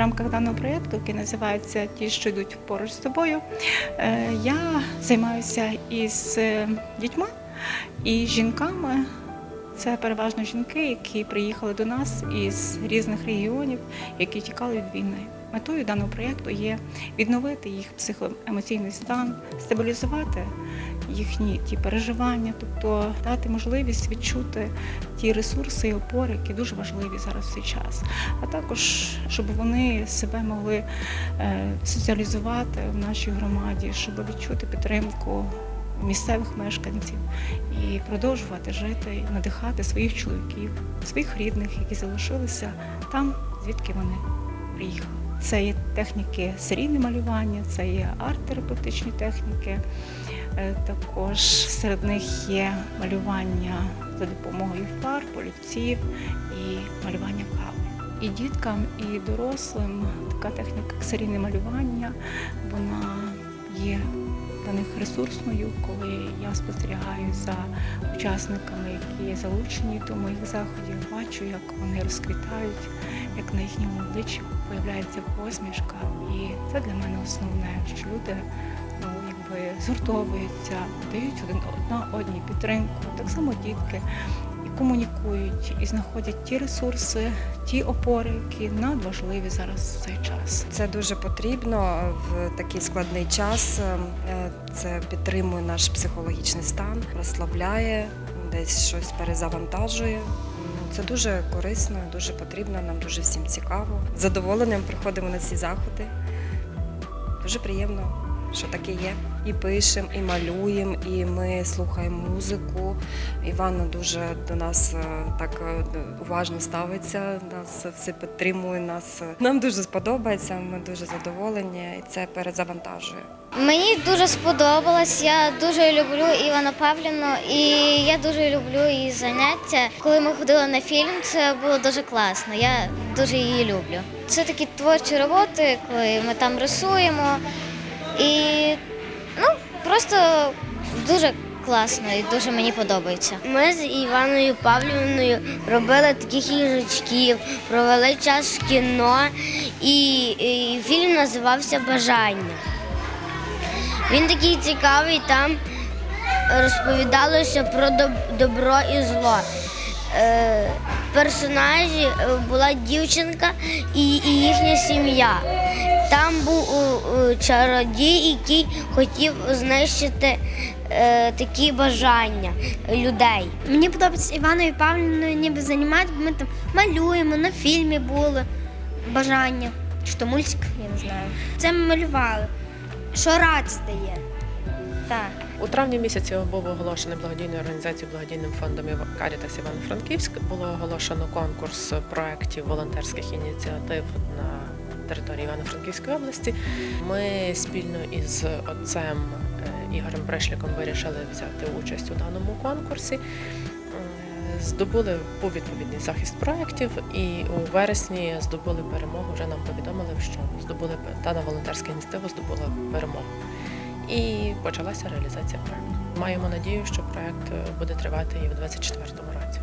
рамках даного проєкту, який називається Ті, що йдуть поруч з тобою, е, я займаюся із е, дітьми і жінками. Це переважно жінки, які приїхали до нас із різних регіонів, які тікали від війни. Метою даного проєкту є відновити їх психоемоційний стан, стабілізувати їхні ті переживання, тобто дати можливість відчути ті ресурси і опори, які дуже важливі зараз в цей час. А також щоб вони себе могли е, соціалізувати в нашій громаді, щоб відчути підтримку місцевих мешканців і продовжувати жити, надихати своїх чоловіків, своїх рідних, які залишилися там, звідки вони приїхали. Це є техніки серійне малювання, це є арт-терапевтичні техніки. Е, Також серед них є малювання за допомогою фарб, олівців і малювання кави. І діткам, і дорослим така техніка серійне малювання, вона є для них ресурсною, коли я спостерігаю за учасниками, які є залучені до моїх заходів, бачу, як вони розквітають, як на їхньому обличчі появляється посмішка. І це для мене основне, що люди ну, якби згуртовуються, дають один одна одній підтримку, так само дітки. І комунікують і знаходять ті ресурси, ті опори, які надважливі зараз в цей час. Це дуже потрібно в такий складний час. Е, Це підтримує наш психологічний стан, розслабляє, десь щось перезавантажує. Це дуже корисно, дуже потрібно, нам дуже всім цікаво. З задоволенням приходимо на ці заходи. Дуже приємно, що таке є. І пишемо, і малюємо, і ми слухаємо музику. Іванна дуже до нас е, так е, уважно ставиться, нас все підтримує. Нас нам дуже сподобається. Ми дуже задоволені, і це перезавантажує. Мені дуже сподобалось. Я дуже люблю Івана Павлівну і я дуже люблю її заняття. Коли ми ходили на фільм, це було дуже класно. Я дуже її люблю. Це такі творчі роботи, коли ми там рисуємо. І ну, просто дуже класно і дуже мені подобається. Ми з Іваною Павлівною робили таких їжачків, провели час в кіно, і, і фільм називався Бажання. Він такий цікавий, там розповідалося про добро і зло. Е, персонажі е, була дівчинка і, їхня сім'я. Там був е, е, чародій, який хотів знищити такі бажання людей. Мені подобається Іваною Павлівною ніби займатися, бо ми там малюємо, на фільмі були бажання. Чи то мультик, я не знаю. Це ми малювали. Що радість дає. Так. У травні місяці був оголошений благодійною організацією благодійним фондом Карітас Івано-Франківськ. Було оголошено конкурс проєктів волонтерських ініціатив на території Івано-Франківської області. Ми спільно із отцем е, Ігорем Брешляком вирішили взяти участь у даному конкурсі. Е, Здобули був відповідний захист проєктів, і у вересні здобули перемогу. Вже нам повідомили, що здобули дана волонтерська ініціатива здобула перемогу і почалася реалізація проекту. Маємо надію, що проект е, буде тривати і в 2024 році.